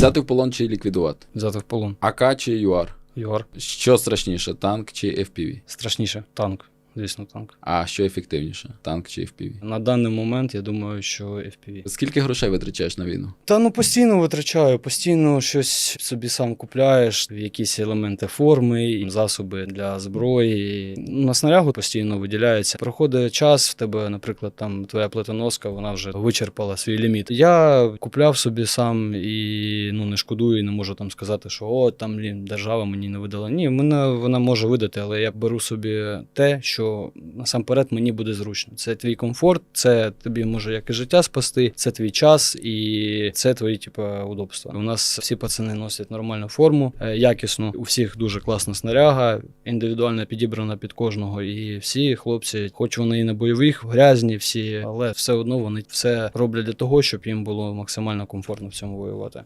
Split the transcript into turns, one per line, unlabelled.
Взяти в полон чи ліквідувати?
Взяти в полон.
АК чи ЮАР?
Юар.
Що страшніше, танк чи FPV?
Страшніше. Танк. Звісно, танк.
А що ефективніше? Танк чи FPV?
На даний момент я думаю, що FPV.
Скільки грошей витрачаєш на війну?
Та ну постійно витрачаю, постійно щось собі сам купляєш, якісь елементи форми, засоби для зброї. На снарягу постійно виділяється. Проходить час, в тебе, наприклад, там твоя плитоноска, вона вже вичерпала свій ліміт. Я купляв собі сам і ну не шкодую, і не можу там сказати, що о, там держава мені не видала. Ні, мене вона може видати, але я беру собі те, що насамперед мені буде зручно. Це твій комфорт, це тобі може як і життя спасти, це твій час і це твої, типу, удобства. У нас всі пацани носять нормальну форму, е, якісну. У всіх дуже класна снаряга, індивідуально підібрана під кожного. І всі хлопці, хоч вони і на бойових, грязні всі, але все одно вони все роблять для того, щоб їм було максимально комфортно в цьому воювати.